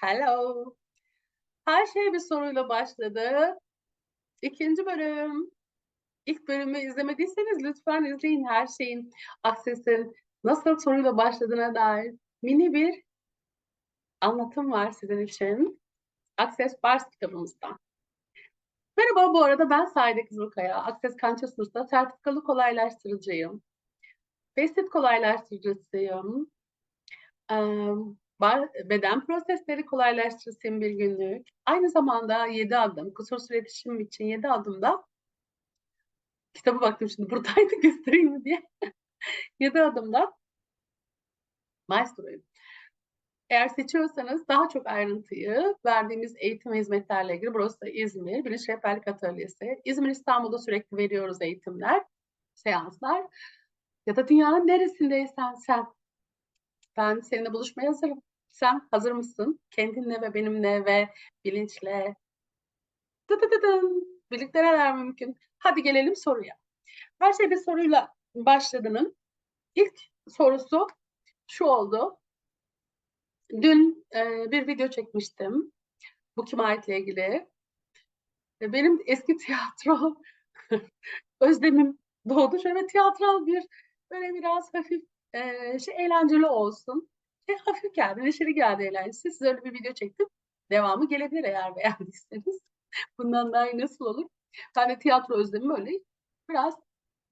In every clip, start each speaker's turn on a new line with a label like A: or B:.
A: Hello. Her şey bir soruyla başladı. İkinci bölüm. İlk bölümü izlemediyseniz lütfen izleyin. Her şeyin, Access'in nasıl soruyla başladığına dair mini bir anlatım var sizin için. Access Bars kitabımızdan. Merhaba, bu arada ben Saide Kızılkaya. Access Consciousness'ta sertifikalı kolaylaştırıcıyım. Facet kolaylaştırıcısıyım. Beden prosesleri kolaylaştırsın bir günlük. Aynı zamanda 7 adım, kusursuz iletişim için 7 adımda kitabı baktım şimdi buradaydı göstereyim mi diye. 7 adımda maestroyum. Eğer seçiyorsanız daha çok ayrıntıyı verdiğimiz eğitim ve hizmetlerle ilgili burası da İzmir Bilinç Rehberlik Atölyesi. İzmir İstanbul'da sürekli veriyoruz eğitimler, seanslar. Ya da dünyanın neresindeysen sen. Ben seninle buluşmaya hazırım. Sen hazır mısın? Kendinle ve benimle ve bilinçle. Dıdıdıdın. Birlikte neler mümkün? Hadi gelelim soruya. Her şey bir soruyla başladığının ilk sorusu şu oldu. Dün e, bir video çekmiştim. Bu kime aitle ilgili. E, benim eski tiyatro özlemim doğdu. Şöyle tiyatral bir böyle biraz hafif e, şey eğlenceli olsun. Şey hafif geldi, neşeli geldi eğlencesi. Size öyle bir video çektim. Devamı gelebilir eğer beğendiyseniz. Bundan daha iyi nasıl olur? Ben de tiyatro özlemimi öyle biraz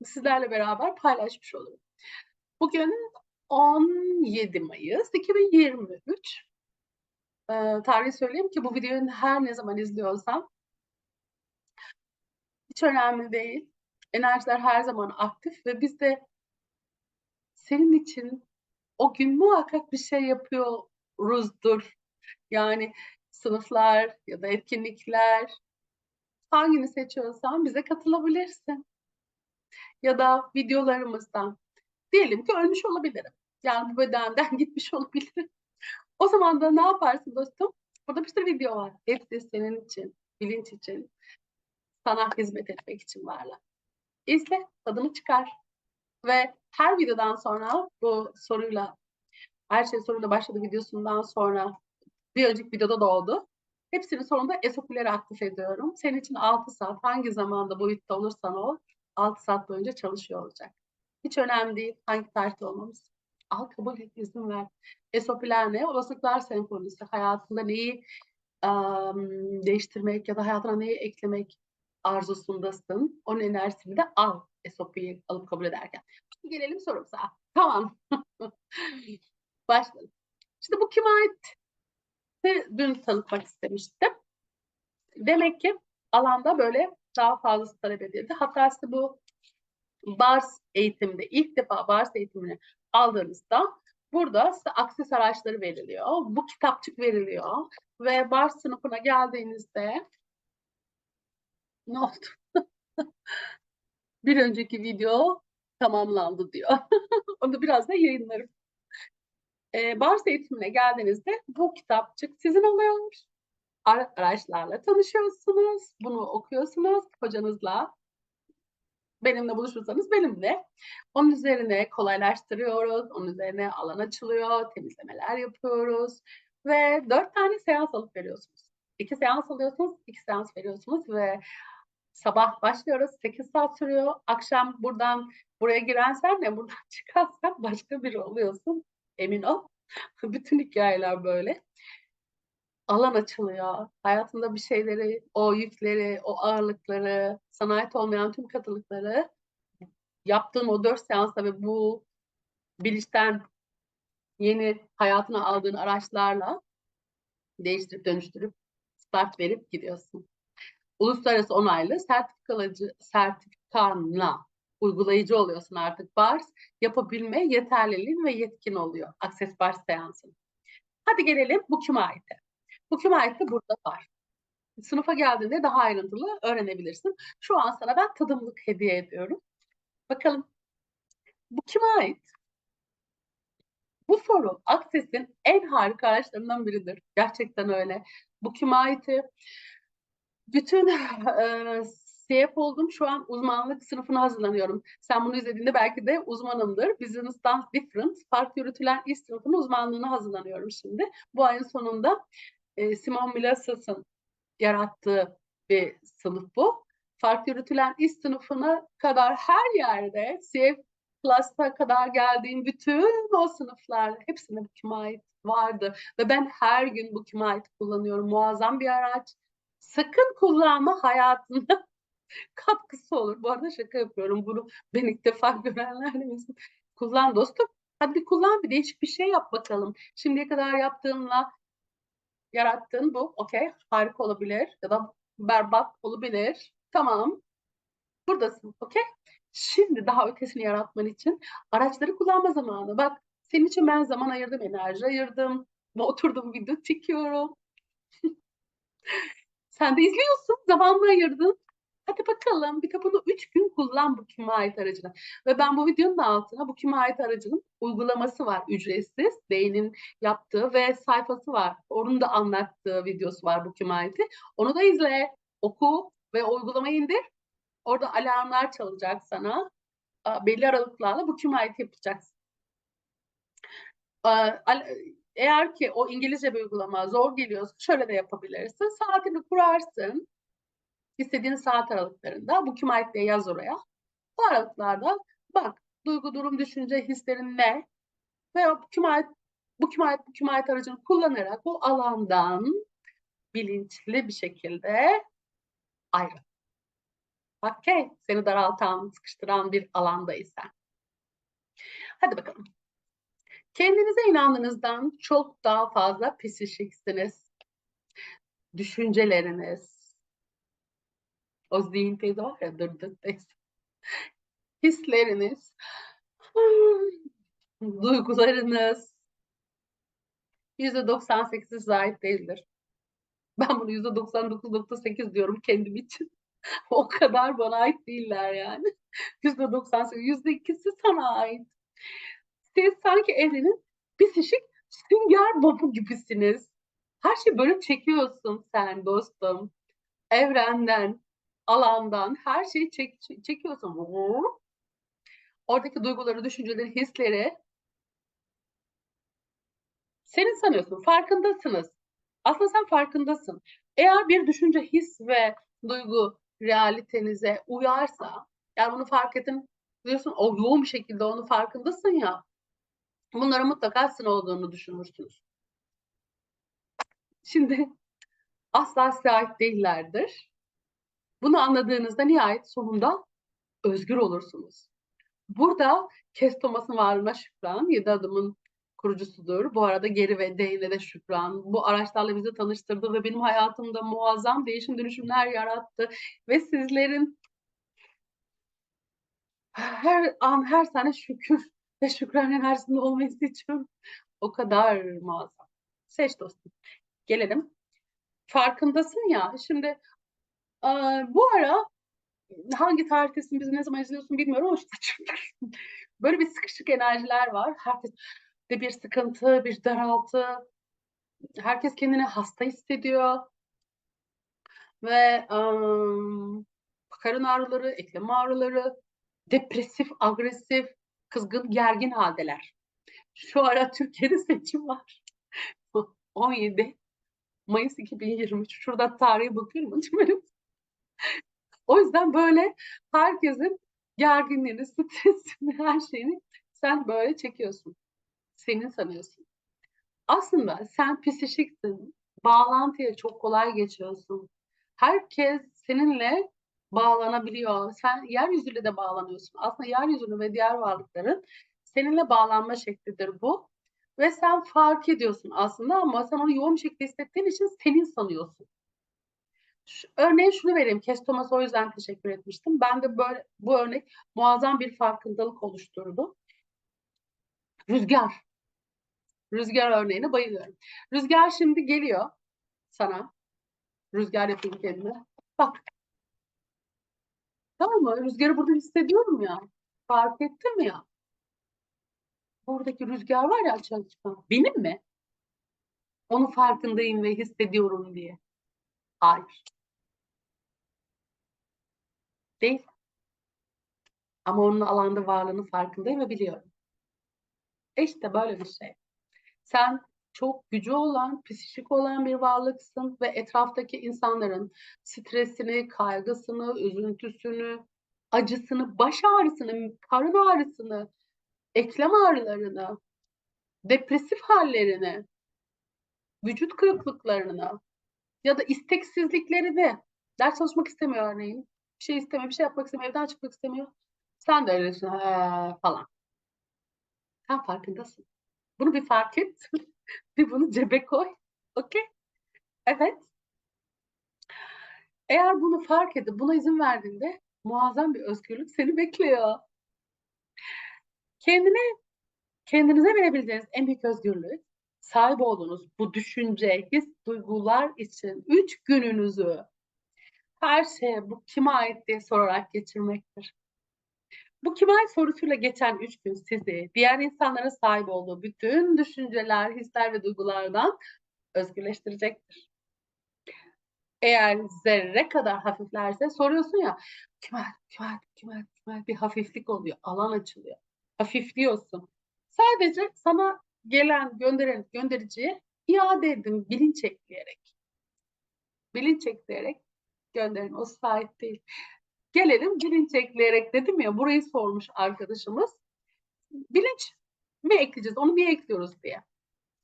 A: sizlerle beraber paylaşmış olurum. Bugün 17 Mayıs 2023. Ee, tarihi söyleyeyim ki bu videoyu her ne zaman izliyorsam hiç önemli değil. Enerjiler her zaman aktif ve biz de senin için o gün muhakkak bir şey yapıyoruzdur. Yani sınıflar ya da etkinlikler hangini seçiyorsan bize katılabilirsin. Ya da videolarımızdan. Diyelim ki ölmüş olabilirim. Yani bu bedenden gitmiş olabilirim. O zaman da ne yaparsın dostum? Burada bir sürü video var. Hepsi senin için, bilinç için, sana hizmet etmek için varlar. İzle, tadını çıkar. Ve her videodan sonra bu soruyla, her şey soruyla başladı videosundan sonra bir önceki videoda da oldu. Hepsinin sonunda esopileri aktif ediyorum. Senin için 6 saat hangi zamanda boyutta olursan ol 6 saat boyunca çalışıyor olacak. Hiç önemli değil hangi tarihte olmamız. Al kabul et, izin ver. Esopiler ne? Olasılıklar senfonisi. Hayatında neyi um, değiştirmek ya da hayatına neyi eklemek arzusundasın. Onun enerjisini de al. Esopiyi alıp kabul ederken. Şimdi gelelim sorumuza. Tamam. Başlayalım. Şimdi bu kime ait? Dün tanıtmak istemiştim. Demek ki alanda böyle daha fazlası talep edildi. Hatta size bu BARS eğitimde ilk defa BARS eğitimini aldığınızda burada size akses araçları veriliyor. Bu kitapçık veriliyor. Ve BARS sınıfına geldiğinizde ne oldu? Bir önceki video tamamlandı diyor. Onu biraz da yayınlarım. Ee, BARS eğitimine geldiğinizde bu kitapçık sizin oluyor. Ara- Araçlarla tanışıyorsunuz. Bunu okuyorsunuz hocanızla. Benimle buluşursanız benimle. Onun üzerine kolaylaştırıyoruz. Onun üzerine alan açılıyor. Temizlemeler yapıyoruz. Ve dört tane seans alıp veriyorsunuz. İki seans alıyorsunuz, iki seans veriyorsunuz ve sabah başlıyoruz. 8 saat sürüyor. Akşam buradan buraya giren sen de buradan çıkarsan başka biri oluyorsun. Emin ol. Bütün hikayeler böyle. Alan açılıyor. Hayatında bir şeyleri, o yükleri, o ağırlıkları, sana ait olmayan tüm katılıkları yaptığın o dört seansta ve bu bilinçten yeni hayatına aldığın araçlarla değiştirip dönüştürüp start verip gidiyorsun. Uluslararası onaylı sertifikacı sertifikanla uygulayıcı oluyorsun artık BARS. Yapabilme yeterliliğin ve yetkin oluyor Access BARS seansın. Hadi gelelim bu kime ait? Bu kime ait de burada var. Sınıfa geldiğinde daha ayrıntılı öğrenebilirsin. Şu an sana ben tadımlık hediye ediyorum. Bakalım bu kime ait? Bu soru Access'in en harika araçlarından biridir. Gerçekten öyle. Bu kime ait? Bütün e, CF oldum. Şu an uzmanlık sınıfına hazırlanıyorum. Sen bunu izlediğinde belki de uzmanımdır. Business Dance Different. Farklı yürütülen iş sınıfının uzmanlığına hazırlanıyorum şimdi. Bu ayın sonunda e, Simon Milasas'ın yarattığı bir sınıf bu. Farklı yürütülen iş sınıfına kadar her yerde CF Plus'a kadar geldiğim bütün o sınıflar hepsinde bu kime ait vardı. Ve ben her gün bu kime ait kullanıyorum. Muazzam bir araç. Sakın kullanma hayatında katkısı olur. Bu arada şaka yapıyorum. Bunu ben ilk defa görenler de misin? Kullan dostum. Hadi kullan bir değişik bir şey yap bakalım. Şimdiye kadar yaptığınla yarattığın bu. Okey. Harika olabilir. Ya da berbat olabilir. Tamam. Buradasın. Okey. Şimdi daha ötesini yaratman için araçları kullanma zamanı. Bak senin için ben zaman ayırdım, enerji ayırdım. Oturdum video çekiyorum. Sen de izliyorsun, zamanla ayırdın. Hadi bakalım bir de bunu 3 gün kullan bu kime ait aracını. Ve ben bu videonun altına bu kime ait aracının uygulaması var ücretsiz. Beynin yaptığı ve sayfası var. Onun da anlattığı videosu var bu kime aiti. Onu da izle, oku ve uygulamayı indir. Orada alarmlar çalacak sana. Belli aralıklarla bu kime ait yapacaksın. Eğer ki o İngilizce bir uygulama zor geliyorsa şöyle de yapabilirsin. Saatini kurarsın. İstediğin saat aralıklarında bu ait diye yaz oraya. Bu aralıklarda bak duygu, durum, düşünce, hislerin ne? Ve kime ait, bu ait, bu ait aracını kullanarak bu alandan bilinçli bir şekilde ayrıl. Okey. Seni daraltan, sıkıştıran bir alandaysan. Hadi bakalım. Kendinize inandığınızdan çok daha fazla psikisiniz. Düşünceleriniz, o zihin teyze var ya dır teyze. Hisleriniz, duygularınız %98'i zahit değildir. Ben bunu %99.8 diyorum kendim için. o kadar bana ait değiller yani. %98, %2'si sana ait. Siz sanki evrenin psişik sünger bobu gibisiniz. Her şeyi böyle çekiyorsun sen dostum. Evrenden, alandan her şeyi çek, çekiyorsun. Oradaki duyguları, düşünceleri, hisleri senin sanıyorsun. Farkındasınız. Aslında sen farkındasın. Eğer bir düşünce, his ve duygu realitenize uyarsa, yani bunu fark edin, diyorsun o yoğun bir şekilde onu farkındasın ya, bunlara mutlaka sizin olduğunu düşünürsünüz. Şimdi asla ait değillerdir. Bunu anladığınızda nihayet sonunda özgür olursunuz. Burada Kes Thomas'ın varlığına şükran, yedi adımın kurucusudur. Bu arada Geri ve Dane'e de şükran. Bu araçlarla bizi tanıştırdı ve benim hayatımda muazzam değişim dönüşümler yarattı. Ve sizlerin her an her sene şükür ve şükran enerjisinde olmayı seçiyorum. O kadar muazzam. Seç dostum. Gelelim. Farkındasın ya. Şimdi bu ara hangi tarihtesin bizi ne zaman izliyorsun bilmiyorum ama işte böyle bir sıkışık enerjiler var. Herkes de bir sıkıntı, bir daraltı. Herkes kendini hasta hissediyor. Ve um, karın ağrıları, eklem ağrıları, depresif, agresif, kızgın, gergin haldeler. Şu ara Türkiye'de seçim var. 17 Mayıs 2023. Şurada tarihe bakıyorum. o yüzden böyle herkesin gerginliğini, stresini, her şeyini sen böyle çekiyorsun. Senin sanıyorsun. Aslında sen psişiksin. Bağlantıya çok kolay geçiyorsun. Herkes seninle bağlanabiliyor. Sen yeryüzüyle de bağlanıyorsun. Aslında yeryüzünü ve diğer varlıkların seninle bağlanma şeklidir bu. Ve sen fark ediyorsun aslında ama sen onu yoğun bir şekilde hissettiğin için senin sanıyorsun. Şu, örneğin şunu vereyim. Kes Thomas'a o yüzden teşekkür etmiştim. Ben de böyle bu örnek muazzam bir farkındalık oluşturdu. Rüzgar. Rüzgar örneğine bayılıyorum. Rüzgar şimdi geliyor sana. Rüzgar yapayım kendime. Bak. Tamam mı? Rüzgarı burada hissediyorum ya. Fark ettim ya. Buradaki rüzgar var ya çıkan. Benim mi? Onun farkındayım ve hissediyorum diye. Hayır. Değil. Ama onun alanda varlığının farkındayım ve biliyorum. E işte böyle bir şey. Sen çok gücü olan, psikik olan bir varlıksın ve etraftaki insanların stresini, kaygısını, üzüntüsünü, acısını, baş ağrısını, karın ağrısını, eklem ağrılarını, depresif hallerini, vücut kırıklıklarını ya da isteksizliklerini, ders çalışmak istemiyor örneğin, bir şey istemiyor, bir şey yapmak istemiyor, evden çıkmak istemiyor. Sen de öylesin falan. Sen farkındasın. Bunu bir fark et. Bir bunu cebe koy. Okay? Evet. Eğer bunu fark edip buna izin verdiğinde muazzam bir özgürlük seni bekliyor. Kendine kendinize verebileceğiniz en büyük özgürlük sahip olduğunuz bu düşünce, his, duygular için 3 gününüzü her şeye bu kime ait diye sorarak geçirmektir. Bu ait sorusuyla geçen 3 gün sizi diğer insanların sahip olduğu bütün düşünceler, hisler ve duygulardan özgürleştirecektir. Eğer zerre kadar hafiflerse soruyorsun ya kime ait, kime ait bir hafiflik oluyor, alan açılıyor. Hafifliyorsun. Sadece sana gelen, gönderen, göndericiye iade edin bilinç ekleyerek. Bilinç ekleyerek gönderin. O sahip değil. Gelelim bilinç ekleyerek dedim ya burayı sormuş arkadaşımız. Bilinç mi ekleyeceğiz? Onu niye ekliyoruz diye.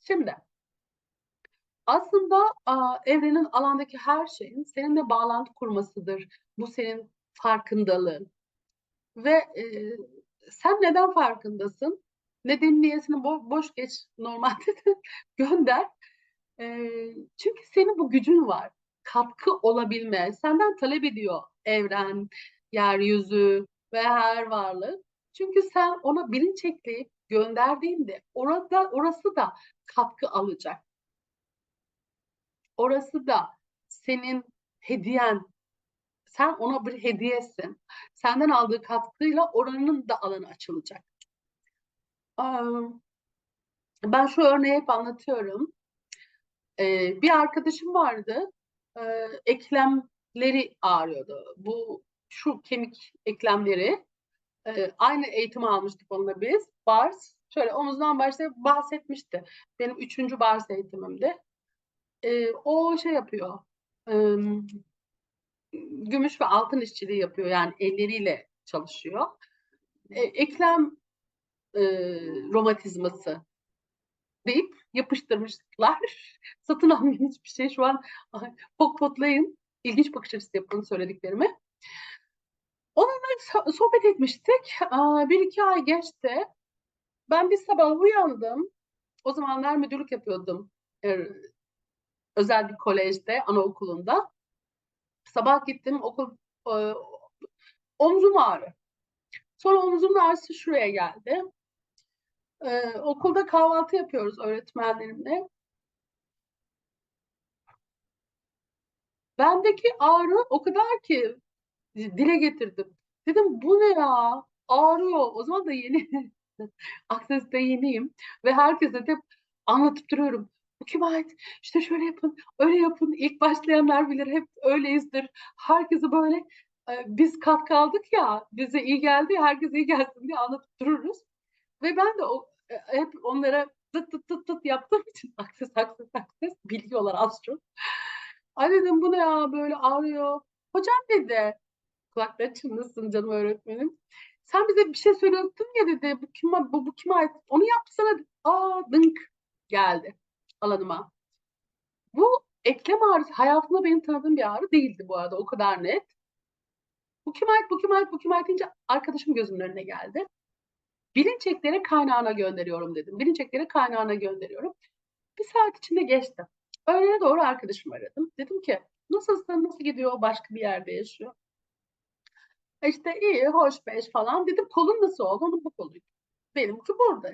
A: Şimdi aslında a, evrenin alandaki her şeyin seninle bağlantı kurmasıdır. Bu senin farkındalığın. Ve e, sen neden farkındasın? Nedenini niyesini bo- boş geç normalde de gönder. E, çünkü senin bu gücün var. Katkı olabilme. Senden talep ediyor evren, yeryüzü ve her varlık. Çünkü sen ona bilinç ekleyip gönderdiğinde orada orası da katkı alacak. Orası da senin hediyen. Sen ona bir hediyesin. Senden aldığı katkıyla oranın da alanı açılacak. Ben şu örneği hep anlatıyorum. Ee, bir arkadaşım vardı. Ee, eklemleri ağrıyordu. Bu şu kemik eklemleri. Ee, aynı eğitimi almıştık onunla biz. Bars. Şöyle omuzdan başlayıp bahsetmişti. Benim üçüncü bars eğitimimde. Ee, o şey yapıyor. Ee, gümüş ve altın işçiliği yapıyor. Yani elleriyle çalışıyor. Ee, eklem e, romatizması deyip yapıştırmışlar. Satın almayın hiçbir şey. Şu an pot potlayın. İlginç bakış açısı yapın söylediklerimi. Onunla so- sohbet etmiştik. Bir iki ay geçti. Ben bir sabah uyandım. O zamanlar müdürlük yapıyordum. Ee, özel bir kolejde, anaokulunda. Sabah gittim okul e, omzum ağrı. Sonra omzumun ağrısı şuraya geldi. Ee, okulda kahvaltı yapıyoruz öğretmenlerimle. Bendeki ağrı o kadar ki dile getirdim. Dedim bu ne ya? Ağrıyor. O zaman da yeni. Akses'te yeniyim. Ve herkese de anlatıp duruyorum. Bu kime ait? İşte şöyle yapın, öyle yapın. İlk başlayanlar bilir hep öyleyizdir. Herkese böyle biz katkı aldık ya, bize iyi geldi ya, herkese iyi gelsin diye anlatıp dururuz. Ve ben de o, e, hep onlara tıt tıt tıt tıt yaptığım için akses akses akses biliyorlar az çok. Ay dedim bu ne ya böyle ağrıyor. Hocam dedi kulakları çınlasın canım öğretmenim. Sen bize bir şey söylüyordun ya dedi. Bu kime, bu, bu kime ait? Onu yapsana. Aa dınk geldi alanıma. Bu eklem ağrısı hayatımda benim tanıdığım bir ağrı değildi bu arada o kadar net. Bu kime ait, bu kime ait, bu kime ait deyince arkadaşım gözümün önüne geldi. Bilinç ekleri kaynağına gönderiyorum dedim. Bilinç ekleri kaynağına gönderiyorum. Bir saat içinde geçti. Öğlene doğru arkadaşımı aradım. Dedim ki nasılsın, nasıl gidiyor, başka bir yerde yaşıyor. İşte iyi, hoş beş falan. Dedim kolun nasıl oldu? Onun bu koluydu. Benimki burada.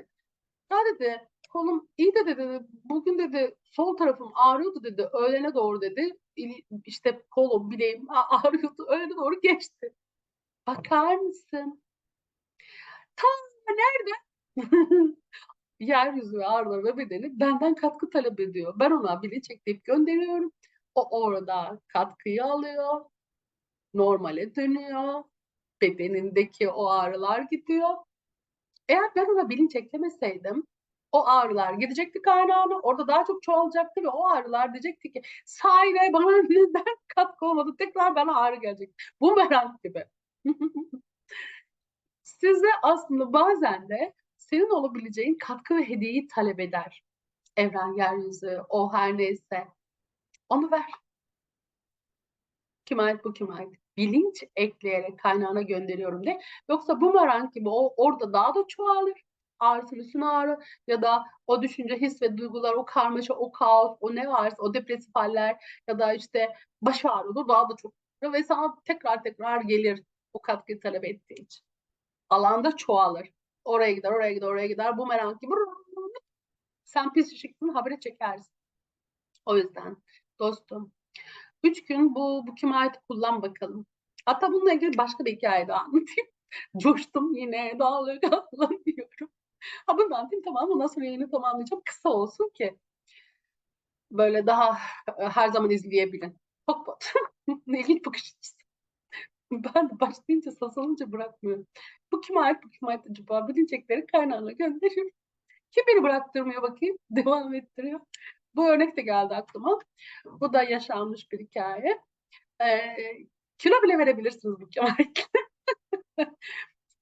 A: Ya dedi kolum iyi de dedi bugün dedi sol tarafım ağrıyordu dedi. Öğlene doğru dedi. İşte kolum bileğim ağrıyordu. Öğlene doğru geçti. Bakar mısın? Ta nerede? Yeryüzü ve ve bedeni benden katkı talep ediyor. Ben ona bilinç ekleyip gönderiyorum. O orada katkıyı alıyor. Normale dönüyor. Bedenindeki o ağrılar gidiyor. Eğer ben ona bilinç eklemeseydim O ağrılar gidecekti kaynağına. Orada daha çok çoğalacaktı ve o ağrılar diyecekti ki sahile bana neden katkı olmadı? Tekrar bana ağrı gelecek. Bumerang gibi. Size aslında bazen de senin olabileceğin katkı ve hediyeyi talep eder. Evren, yeryüzü, o her neyse. Onu ver. Kime ait bu kime ait? Bilinç ekleyerek kaynağına gönderiyorum de. Yoksa bumerang gibi o orada daha da çoğalır. Üstüne ağrı ya da o düşünce, his ve duygular, o karmaşa, o kaos, o ne varsa, o depresif haller ya da işte baş ağrıdır daha da çok ve sana tekrar tekrar gelir o katkıyı talep ettiği için. Alanda çoğalır. Oraya gider, oraya gider, oraya gider. Bumerang gibi sen pis ışıksın habire çekersin. O yüzden dostum üç gün bu, bu kime ait kullan bakalım. Hatta bununla ilgili başka bir hikaye daha anlatayım. Coştum yine dalga diyorum. Ha bunu anlatayım tamam ondan sonra yayını tamamlayacağım. Kısa olsun ki böyle daha e, her zaman izleyebilin. Ne ilginç bakış açısı. Ben başlayınca sasılınca bırakmıyorum. Bu kime ait bu kime ait acaba? Bilinecekleri kaynağına gönderiyorum. Kim beni bıraktırmıyor bakayım? Devam ettiriyor. Bu örnek de geldi aklıma. Bu da yaşanmış bir hikaye. Ee, kilo bile verebilirsiniz bu kemallikle.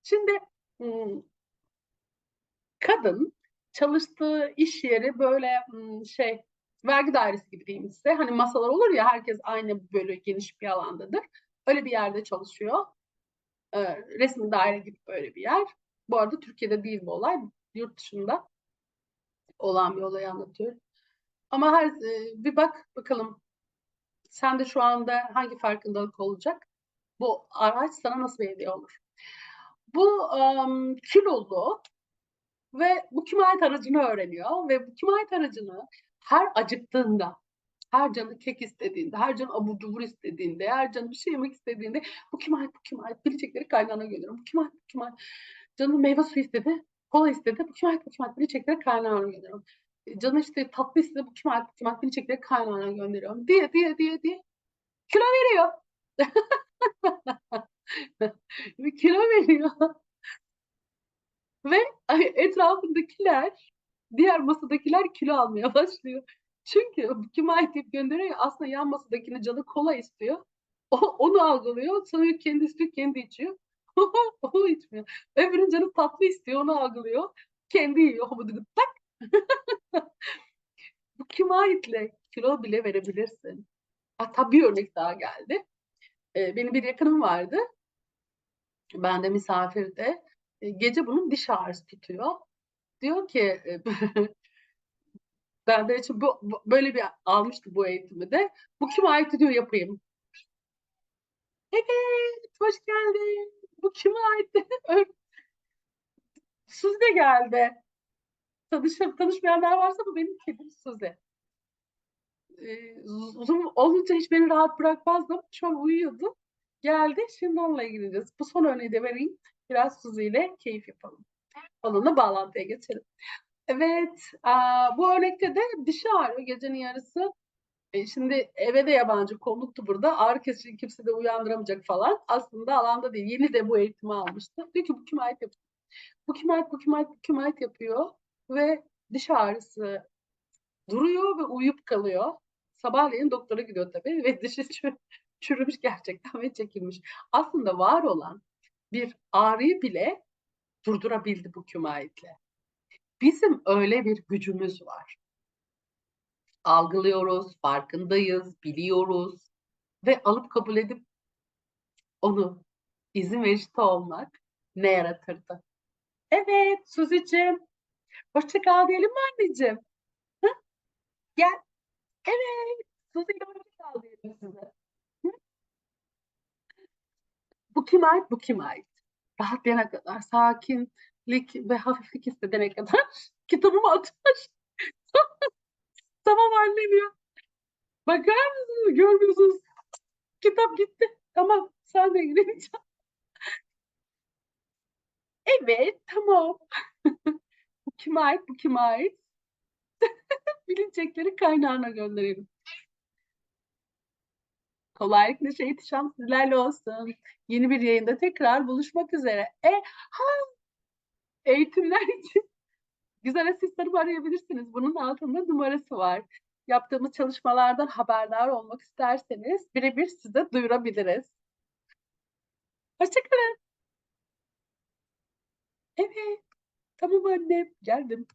A: Şimdi hmm, kadın çalıştığı iş yeri böyle hmm, şey vergi dairesi gibi diyeyim size. Hani masalar olur ya herkes aynı böyle geniş bir alandadır. Öyle bir yerde çalışıyor. Ee, resmi daire gibi böyle bir yer. Bu arada Türkiye'de değil bu olay. Yurt dışında olan bir olayı anlatıyorum. Ama her bir bak bakalım sen de şu anda hangi farkındalık olacak? Bu araç sana nasıl bir hediye olur? Bu um, kilolu ve bu kime ait aracını öğreniyor ve bu kime ait aracını her acıktığında, her canı kek istediğinde, her canı abur cubur istediğinde, her canı bir şey yemek istediğinde bu kime ait, bu kime ait bilecekleri kaynağına geliyorum. Bu kime ait, bu kime ait. Canım meyve suyu istedi, kola istedi, bu kime ait, bu kime ait bilecekleri kaynağına geliyorum canı işte tatlı istedi bu kim artık kim hakkını çekerek kaynağına gönderiyorum diye diye diye diye kilo veriyor. kilo veriyor. Ve etrafındakiler diğer masadakiler kilo almaya başlıyor. Çünkü kim ait deyip gönderiyor aslında yan masadakinin canı kola istiyor. O, onu algılıyor. Sanıyor kendi istiyor, kendi içiyor. o içmiyor. Öbürünün canı tatlı istiyor, onu algılıyor. Kendi yiyor. Tak Bu kime aitle kilo bile verebilirsin. Hatta bir örnek daha geldi. Ee, benim bir yakınım vardı. Ben de misafirde. Ee, gece bunun diş ağrısı tutuyor. Diyor ki e, ben de için bu, bu, böyle bir almıştı bu eğitimi de. Bu kime ait diyor yapayım. Evet, hoş geldin. Bu kime ait? Suzi geldi. Tanış, tanışmayanlar varsa bu benim kedim Suze. Ee, olunca hiç beni rahat bırakmazdı. Şu an uyuyordu. Geldi. Şimdi onunla ilgileneceğiz. Bu son örneği de vereyim. Biraz Suzi ile keyif yapalım. Onunla bağlantıya geçelim. Evet. Bu örnekte de dişi ağrıyor gecenin yarısı. E, şimdi eve de yabancı konuktu burada. Ağrı kesici kimse de uyandıramayacak falan. Aslında alanda değil. Yeni de bu eğitimi almıştı. Diyor ki bu kim ait yapıyor? Bu kim ait, bu kim ait, bu kim ait yapıyor? ve diş ağrısı duruyor ve uyuyup kalıyor. Sabahleyin doktora gidiyor tabii ve dişi çürümüş gerçekten ve çekilmiş. Aslında var olan bir ağrıyı bile durdurabildi bu kümayitle. Bizim öyle bir gücümüz var. Algılıyoruz, farkındayız, biliyoruz ve alıp kabul edip onu izin verişte olmak ne yaratırdı? Evet Suzi'cim Hoşça kal diyelim mi anneciğim? Hı? Gel. Evet. Suzi ile hoşça kal diyelim size. Bu kime ait? Bu kime ait? Rahatlayana kadar, sakinlik ve hafiflik hissedene kadar kitabımı atmış. tamam anne diyor. Bakar mısınız? Görmüyorsunuz. Kitap gitti. Tamam. Sen de gideceksin. Evet, tamam. kime ait, bu kime ait? Bilinecekleri kaynağına gönderelim. Kolaylık, neşe, ihtişam sizlerle olsun. Yeni bir yayında tekrar buluşmak üzere. E, ha, eğitimler için Güzel asistanımı arayabilirsiniz. Bunun altında numarası var. Yaptığımız çalışmalardan haberdar olmak isterseniz birebir size duyurabiliriz. Hoşça kalın. Evet. Tamam annem, geldim.